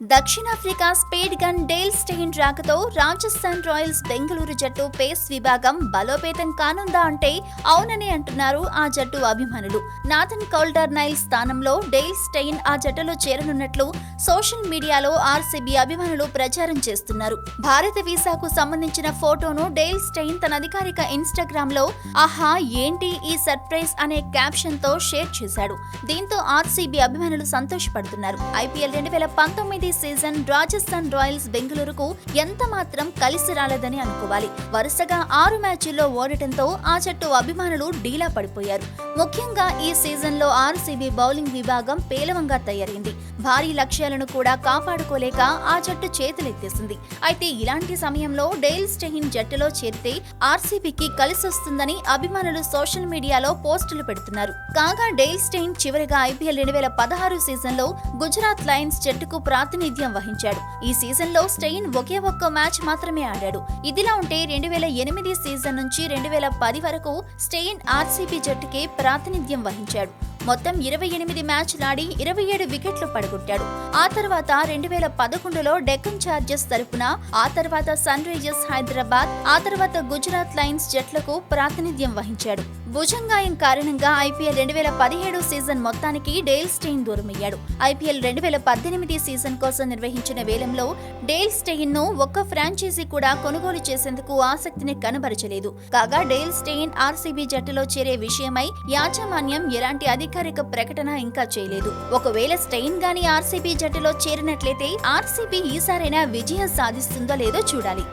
దక్షిణాఫ్రికా speed gun Dale Steyn రాకతో Rajasthan Royals Bengaluru జట్టు పేస్ విభాగం బలోపేతం కానుందా అంటే అవునని అంటున్నారు ఆ జట్టు అభిమానులు. నాథన్ కౌల్డర్ నైల్ స్థానంలో డేల్ స్టెయిన్ ఆ జట్టులో చేరనున్నట్లు సోషల్ మీడియాలో ఆర్సీబీ అభిమానులు ప్రచారం చేస్తున్నారు. భారత వీసాకు సంబంధించిన ఫోటోను డేల్ స్టెయిన్ తన అధికారిక ఇన్స్టాగ్రామ్లో ఆహా ఏంటి ఈ సర్ప్రైజ్ అనే క్యాప్షన్తో షేర్ చేశాడు. దీంతో ఆర్సీబీ అభిమానులు సంతోషపడుతున్నారు. ఐపీఎల్ రెండు వేల పంతొమ్మిది సీజన్ రాజస్థాన్ రాయల్స్ బెంగళూరుకు ఎంత మాత్రం కలిసి రాలేదని అనుకోవాలి. వరుసగా ఆరు మ్యాచ్ల్లో ఓడటంతో ఆ జట్టు అభిమానులు డీలా పడిపోయారు. ముఖ్యంగా ఈ సీజన్లో ఆర్సీబీ బౌలింగ్ విభాగం పేలవంగా తయారైంది. భారీ లక్ష్యాలను కూడా కాపాడుకోలేక ఆ జట్టు చేతులెత్తేసింది. అయితే ఇలాంటి సమయంలో డేల్ స్టెయిన్ జట్టులో చేరితే ఆర్సీబీకి కలిసొస్తుందని అభిమానులు సోషల్ మీడియాలో పోస్టులు పెడుతున్నారు. కాగా డేల్ స్టెయిన్ చివరిగా ఐపీఎల్ రెండు వేల పదహారు సీజన్లో గుజరాత్ లయన్స్ జట్టుకు ప్రాతినిధ్యం వహించాడు. ఈ సీజన్లో స్టెయిన్ ఒకే ఒక్క మ్యాచ్ మాత్రమే ఆడాడు. ఇదిలా ఉంటే రెండు వేల ఎనిమిది సీజన్ నుంచి రెండు వేల పది వరకు స్టెయిన్ ఆర్సీబీ జట్టుకే ప్రాతినిధ్యం వహించాడు. మొత్తం ఇరవై ఎనిమిది మ్యాచ్లాడి ఇరవై ఏడు వికెట్లు పడగొట్టాడు. ఆ తర్వాత రెండు వేల పదకొండులో డెక్కన్ చార్జెస్ తరపున ఆ తర్వాత సన్ రైజర్స్ హైదరాబాద్ ఆ తర్వాత గుజరాత్ లయన్స్ జట్లకు ప్రాతినిధ్యం వహించాడు. భుజంగాయం కారణంగా ఐపీఎల్ రెండు వేల పదిహేడు సీజన్ మొత్తానికి డేల్ స్టెయిన్ దూరమయ్యాడు. ఐపీఎల్ రెండు వేల పద్దెనిమిది సీజన్ కోసం నిర్వహించిన వేలంలో డేల్ స్టెయిన్ను ఒక్క ఫ్రాంచైజీ కూడా కొనుగోలు చేసేందుకు ఆసక్తిని కనబరచలేదు. కాగా డేల్ స్టెయిన్ ఆర్సీబీ జట్టులో చేరే విషయమై యాజమాన్యం ఎలాంటి అధికారిక ప్రకటన ఇంకా చేయలేదు. ఒకవేళ స్టెయిన్ గాని ఆర్సీబీ జట్టులో చేరినట్లయితే ఆర్సీబీ ఈసారైనా విజయం సాధిస్తుందో లేదో చూడాలి.